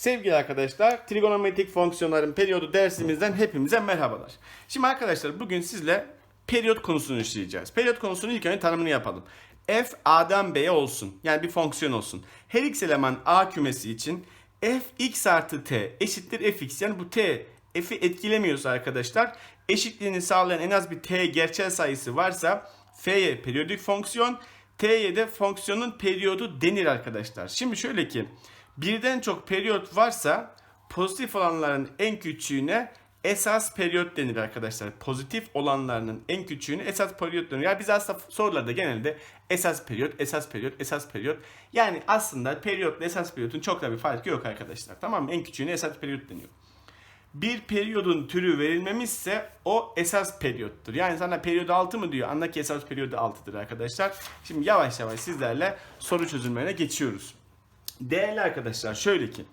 Sevgili arkadaşlar, trigonometrik fonksiyonların periyodu dersimizden hepimize merhabalar. Şimdi arkadaşlar bugün sizle periyot konusunu işleyeceğiz. Periyot konusunun ilk önce tanımını yapalım. F A'dan B'ye olsun. Yani bir fonksiyon olsun. Her x eleman A kümesi için f x artı t eşittir fx. Yani bu t f'i etkilemiyorsa arkadaşlar eşitliğini sağlayan en az bir t gerçel sayısı varsa f'ye periyodik fonksiyon, t'ye de fonksiyonun periyodu denir arkadaşlar. Şimdi şöyle ki birden çok periyot varsa pozitif olanların en küçüğüne esas periyot denir arkadaşlar. Pozitif olanlarının en küçüğüne esas periyot denir. Yani biz aslında sorularda genelde esas periyot, esas periyot, esas periyot. Yani aslında periyotla esas periyotun çok da bir farkı yok arkadaşlar. Tamam mı? En küçüğüne esas periyot deniyor. Bir periyodun türü verilmemişse o esas periyottur. Yani sana periyod 6 mı diyor? Anla ki esas periyodu 6'dır arkadaşlar. Şimdi yavaş yavaş sizlerle soru çözümlerine geçiyoruz. Değerli arkadaşlar şöyle ki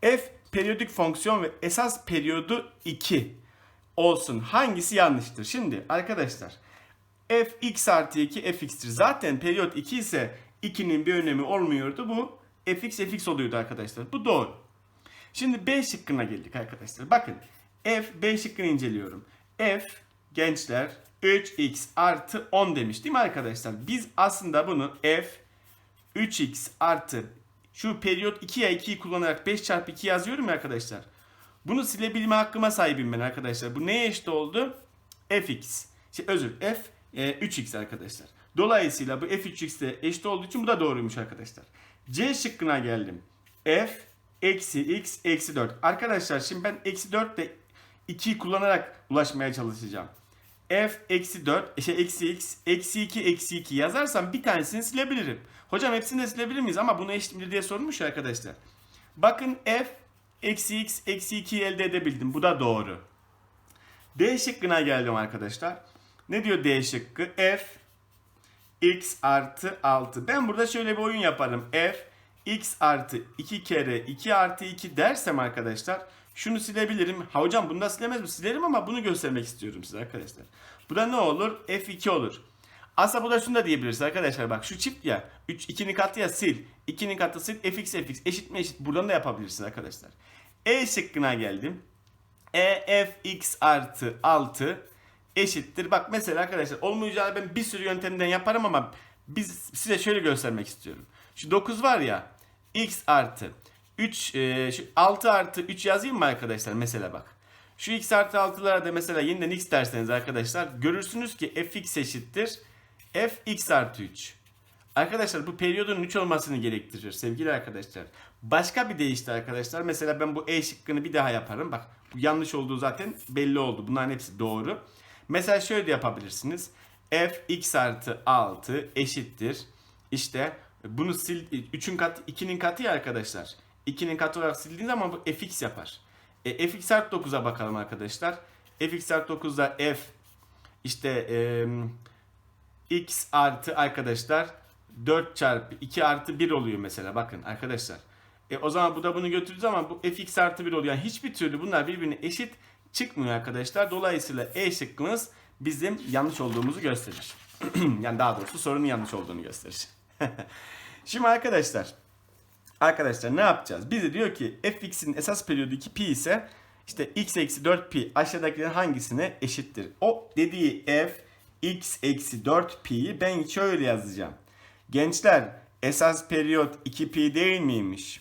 f periyodik fonksiyon ve esas periyodu 2 olsun. Hangisi yanlıştır? Şimdi arkadaşlar f x artı 2 fx'tir. Zaten periyot 2 ise 2'nin bir önemi olmuyordu. Bu fx fx oluyordu arkadaşlar. Bu doğru. Şimdi B şıkkına geldik arkadaşlar. Bakın f B şıkkını inceliyorum. F gençler 3x artı 10 demiş değil mi arkadaşlar? Biz aslında bunu f 3x artı şu periyot 2'ye 2'yi kullanarak 5 çarpı 2 yazıyorum ya arkadaşlar. Bunu silebilme hakkıma sahibim ben arkadaşlar. Bu neye eşit oldu? fx. Şey, özür f e, 3x arkadaşlar. Dolayısıyla bu f 3x de eşit olduğu için bu da doğruymuş arkadaşlar. C şıkkına geldim. f eksi x eksi 4. Arkadaşlar şimdi ben eksi 4 ile 2'yi kullanarak ulaşmaya çalışacağım. F eksi 4 şey eksi x eksi 2 eksi 2 yazarsam bir tanesini silebilirim. Hocam hepsini de silebilir miyiz ama bunu eşit diye sormuş ya arkadaşlar. Bakın f eksi x eksi 2'yi elde edebildim. Bu da doğru. D şıkkına geldim arkadaşlar. Ne diyor D şıkkı? F x artı 6. Ben burada şöyle bir oyun yaparım. F x artı 2 kere 2 artı 2 dersem arkadaşlar şunu silebilirim. Ha hocam bunu da silemez mi? Silerim ama bunu göstermek istiyorum size arkadaşlar. Bu da ne olur? F2 olur. Aslında bu da şunu da diyebiliriz arkadaşlar. Bak şu çift ya. 3 2'nin katı ya sil. 2'nin katı sil. fx fx eşit mi eşit. Buradan da yapabilirsiniz arkadaşlar. E şıkkına geldim. E fx artı 6 eşittir. Bak mesela arkadaşlar olmayacağını ben bir sürü yöntemden yaparım ama biz size şöyle göstermek istiyorum. Şu 9 var ya x artı 3 e, şu 6 artı 3 yazayım mı arkadaşlar mesela bak. Şu x artı 6'lara da mesela yeniden x derseniz arkadaşlar görürsünüz ki fx eşittir f x artı 3. Arkadaşlar bu periyodun 3 olmasını gerektirir sevgili arkadaşlar. Başka bir deyişle arkadaşlar mesela ben bu e şıkkını bir daha yaparım. Bak bu yanlış olduğu zaten belli oldu. Bunların hepsi doğru. Mesela şöyle de yapabilirsiniz. f x artı 6 eşittir. İşte bunu sil 3'ün katı 2'nin katı ya arkadaşlar. 2'nin katı olarak sildiğiniz zaman bu fx yapar. E, fx artı 9'a bakalım arkadaşlar. fx artı 9'da f işte e, x artı arkadaşlar 4 çarpı 2 artı 1 oluyor mesela bakın arkadaşlar. E, o zaman bu da bunu götürdüğü zaman bu fx artı 1 oluyor. Yani hiçbir türlü bunlar birbirine eşit çıkmıyor arkadaşlar. Dolayısıyla E şıkkımız bizim yanlış olduğumuzu gösterir. yani daha doğrusu sorunun yanlış olduğunu gösterir. Şimdi arkadaşlar Arkadaşlar ne yapacağız? Bize diyor ki fx'in esas periyodu 2pi ise işte x eksi 4pi aşağıdakilerin hangisine eşittir? O dediği f x eksi 4pi'yi ben şöyle yazacağım. Gençler esas periyot 2pi değil miymiş?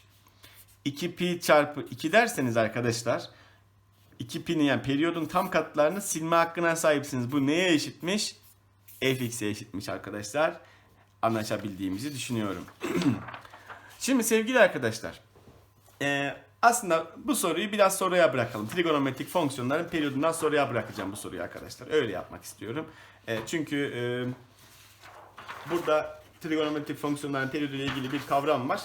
2pi çarpı 2 derseniz arkadaşlar 2pi'nin yani periyodun tam katlarını silme hakkına sahipsiniz. Bu neye eşitmiş? fx'e eşitmiş arkadaşlar. Anlaşabildiğimizi düşünüyorum. Şimdi sevgili arkadaşlar, e, aslında bu soruyu biraz soruya bırakalım. Trigonometrik fonksiyonların periyodundan soruya bırakacağım bu soruyu arkadaşlar. Öyle yapmak istiyorum. E, çünkü e, burada trigonometrik fonksiyonların periyodu ile ilgili bir kavram var.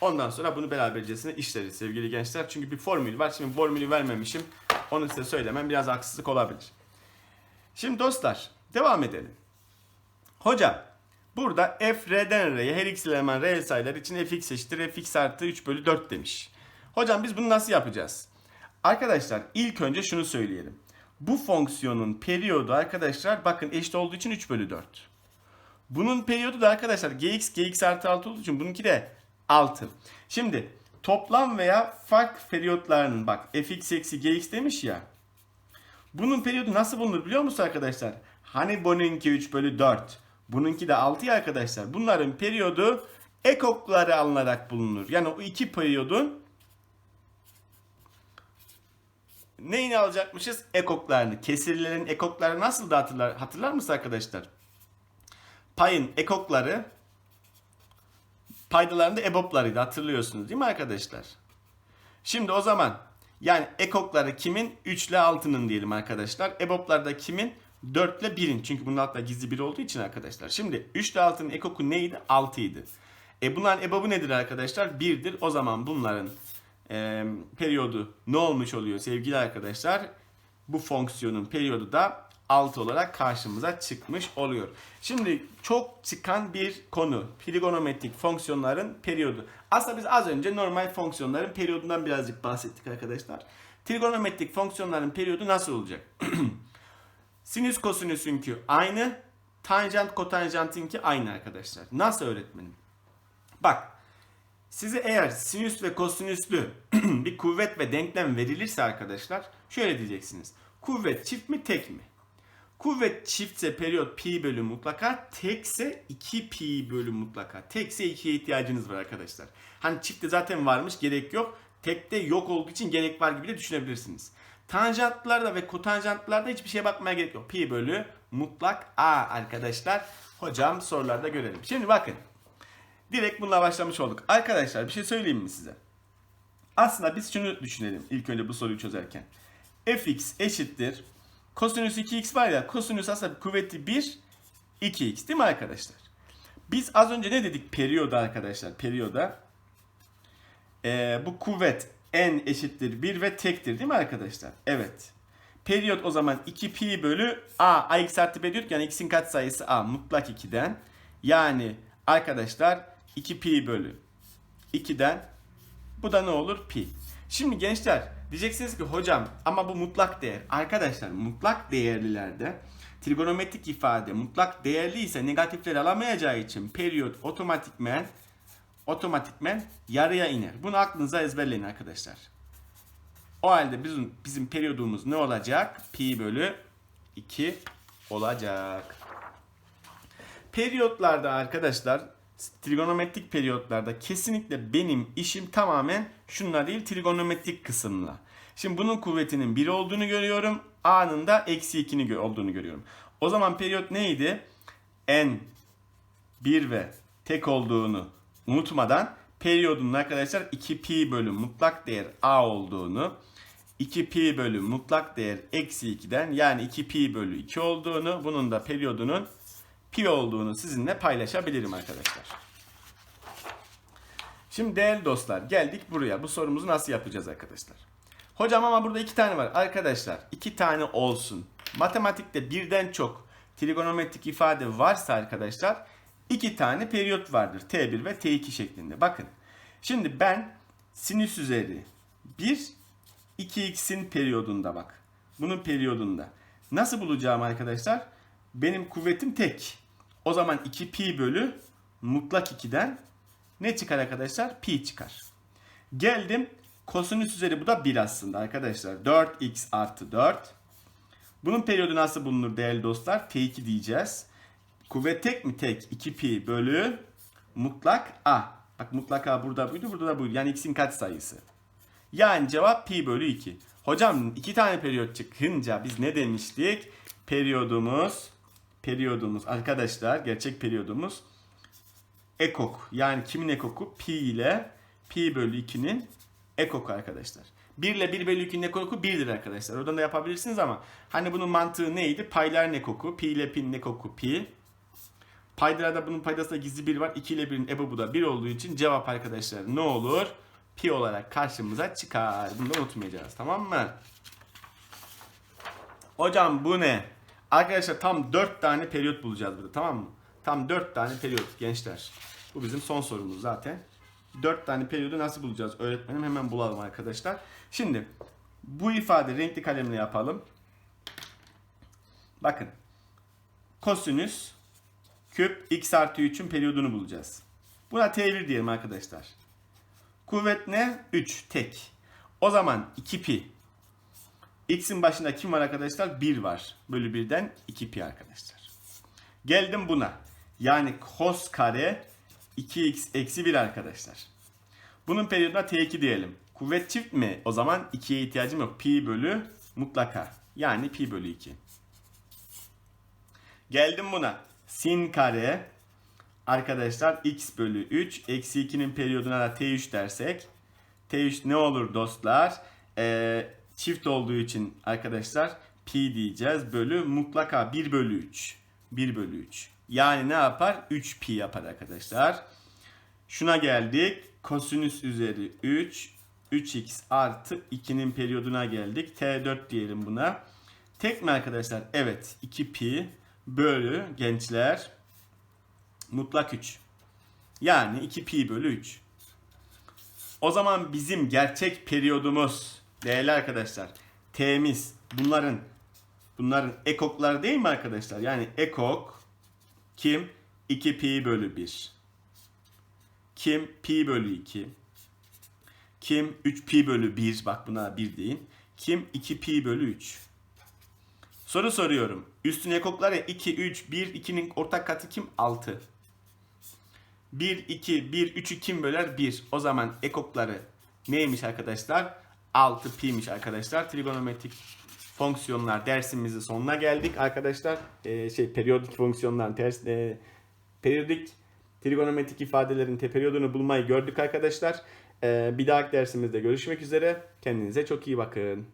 Ondan sonra bunu berabercesine işleriz sevgili gençler. Çünkü bir formül var. Şimdi formülü vermemişim. Onu size söylemem biraz haksızlık olabilir. Şimdi dostlar devam edelim. Hocam Burada f r'den r'ye her x eleman reel sayılar için fx eşittir fx artı 3 bölü 4 demiş. Hocam biz bunu nasıl yapacağız? Arkadaşlar ilk önce şunu söyleyelim. Bu fonksiyonun periyodu arkadaşlar bakın eşit olduğu için 3 bölü 4. Bunun periyodu da arkadaşlar gx gx artı 6 olduğu için bununki de 6. Şimdi toplam veya fark periyotlarının bak fx eksi gx demiş ya. Bunun periyodu nasıl bulunur biliyor musun arkadaşlar? Hani bununki 3 bölü 4. Bununki de 6 ya arkadaşlar. Bunların periyodu ekokları alınarak bulunur. Yani o iki periyodun neyini alacakmışız? Ekoklarını. Kesirlerin ekokları nasıl da hatırlar, hatırlar mısın arkadaşlar? Payın ekokları paydalarında eboplarıydı hatırlıyorsunuz değil mi arkadaşlar? Şimdi o zaman yani ekokları kimin? 3 ile 6'nın diyelim arkadaşlar. Eboplar da kimin? 4 ile 1'in. Çünkü bunun altta gizli 1 olduğu için arkadaşlar. Şimdi 3 ile 6'nın ekoku neydi? 6 idi. E bunların ebobu nedir arkadaşlar? 1'dir. O zaman bunların e, periyodu ne olmuş oluyor sevgili arkadaşlar? Bu fonksiyonun periyodu da 6 olarak karşımıza çıkmış oluyor. Şimdi çok çıkan bir konu. Trigonometrik fonksiyonların periyodu. Aslında biz az önce normal fonksiyonların periyodundan birazcık bahsettik arkadaşlar. Trigonometrik fonksiyonların periyodu nasıl olacak? Sinüs kosinüsünkü aynı. Tanjant kotanjantinki aynı arkadaşlar. Nasıl öğretmenim? Bak size eğer sinüs ve kosinüslü bir kuvvet ve denklem verilirse arkadaşlar şöyle diyeceksiniz. Kuvvet çift mi tek mi? Kuvvet çiftse periyot pi bölü mutlaka, tekse 2 pi bölü mutlaka. Tekse 2'ye ihtiyacınız var arkadaşlar. Hani çiftte zaten varmış gerek yok. Tekte yok olduğu için gerek var gibi de düşünebilirsiniz. Tanjantlarda ve kotanjantlarda hiçbir şeye bakmaya gerek yok. Pi bölü mutlak a arkadaşlar. Hocam sorularda görelim. Şimdi bakın. Direkt bununla başlamış olduk. Arkadaşlar bir şey söyleyeyim mi size? Aslında biz şunu düşünelim ilk önce bu soruyu çözerken. fx eşittir. Kosinüs 2x var ya kosinüs aslında kuvveti 1 2x değil mi arkadaşlar? Biz az önce ne dedik periyoda arkadaşlar? Periyoda ee, bu kuvvet n eşittir 1 ve tektir değil mi arkadaşlar? Evet. Periyot o zaman 2 pi bölü a. a x artı b diyorduk yani x'in katsayısı a mutlak 2'den. Yani arkadaşlar 2 pi bölü 2'den bu da ne olur? Pi. Şimdi gençler diyeceksiniz ki hocam ama bu mutlak değer. Arkadaşlar mutlak değerlilerde trigonometrik ifade mutlak değerli ise negatifleri alamayacağı için periyot otomatikmen otomatikmen yarıya iner. Bunu aklınıza ezberleyin arkadaşlar. O halde bizim bizim periyodumuz ne olacak? Pi bölü 2 olacak. Periyotlarda arkadaşlar trigonometrik periyotlarda kesinlikle benim işim tamamen şunlar değil trigonometrik kısımla. Şimdi bunun kuvvetinin 1 olduğunu görüyorum. A'nın da eksi 2'ni olduğunu görüyorum. O zaman periyot neydi? N 1 ve tek olduğunu unutmadan periyodunun arkadaşlar 2 pi bölü mutlak değer A olduğunu 2 pi bölü mutlak değer eksi 2'den yani 2 pi bölü 2 olduğunu bunun da periyodunun pi olduğunu sizinle paylaşabilirim arkadaşlar. Şimdi değerli dostlar geldik buraya. Bu sorumuzu nasıl yapacağız arkadaşlar? Hocam ama burada iki tane var. Arkadaşlar iki tane olsun. Matematikte birden çok trigonometrik ifade varsa arkadaşlar iki tane periyot vardır. T1 ve T2 şeklinde. Bakın. Şimdi ben sinüs üzeri 1 2x'in periyodunda bak. Bunun periyodunda. Nasıl bulacağım arkadaşlar? Benim kuvvetim tek. O zaman 2 pi bölü mutlak 2'den ne çıkar arkadaşlar? Pi çıkar. Geldim kosinüs üzeri bu da 1 aslında arkadaşlar. 4x artı 4. Bunun periyodu nasıl bulunur değerli dostlar? T2 diyeceğiz. Kuvvet tek mi? Tek. 2 pi bölü mutlak a. Bak mutlak a burada buydu burada da buydu. Yani x'in kaç sayısı? Yani cevap pi bölü 2. Hocam iki tane periyot çıkınca biz ne demiştik? Periyodumuz periyodumuz arkadaşlar gerçek periyodumuz ekok. Yani kimin ekoku? Pi ile pi bölü 2'nin ekoku arkadaşlar. 1 ile 1 bölü 2'nin ekoku 1'dir arkadaşlar. Oradan da yapabilirsiniz ama hani bunun mantığı neydi? Payların ekoku. Pi ile pi'nin ekoku pi. Paydalarda bunun paydasında gizli 1 var. 2 ile 1'in ebobu da 1 olduğu için cevap arkadaşlar ne olur? Pi olarak karşımıza çıkar. Bunu da unutmayacağız. Tamam mı? Hocam bu ne? Arkadaşlar tam 4 tane periyot bulacağız burada tamam mı? Tam 4 tane periyot gençler. Bu bizim son sorumuz zaten. 4 tane periyodu nasıl bulacağız öğretmenim? Hemen bulalım arkadaşlar. Şimdi bu ifade renkli kalemle yapalım. Bakın. Kosinüs küp x artı 3'ün periyodunu bulacağız. Buna T1 diyelim arkadaşlar. Kuvvet ne? 3 tek. O zaman 2 pi. X'in başında kim var arkadaşlar? 1 var. Bölü 1'den 2 pi arkadaşlar. Geldim buna. Yani cos kare 2x eksi 1 arkadaşlar. Bunun periyoduna t2 diyelim. Kuvvet çift mi? O zaman 2'ye ihtiyacım yok. Pi bölü mutlaka. Yani pi bölü 2. Geldim buna. Sin kare arkadaşlar x bölü 3 eksi 2'nin periyoduna da t3 dersek t3 ne olur dostlar? Ee, çift olduğu için arkadaşlar pi diyeceğiz bölü mutlaka 1 bölü 3. 1 bölü 3. Yani ne yapar? 3 pi yapar arkadaşlar. Şuna geldik. Kosinüs üzeri 3. 3x artı 2'nin periyoduna geldik. T4 diyelim buna. Tek mi arkadaşlar? Evet. 2 pi bölü gençler mutlak 3. Yani 2 pi bölü 3. O zaman bizim gerçek periyodumuz değerli arkadaşlar t'miz bunların bunların ekokları değil mi arkadaşlar? Yani ekok kim? 2 pi bölü 1. Kim? Pi bölü 2. Kim? 3 pi bölü 1. Bak buna 1 deyin. Kim? 2 pi bölü 3. Soru soruyorum. Üstün ekokları 2, 3, 1, 2'nin ortak katı kim? 6. 1, 2, 1, 3'ü kim böler? 1. O zaman ekokları neymiş arkadaşlar? 6 pi'miş arkadaşlar. Trigonometrik fonksiyonlar dersimizin sonuna geldik arkadaşlar. Ee, şey periyodik fonksiyonların ters e, periyodik trigonometrik ifadelerin te periyodunu bulmayı gördük arkadaşlar. Ee, bir dahaki dersimizde görüşmek üzere. Kendinize çok iyi bakın.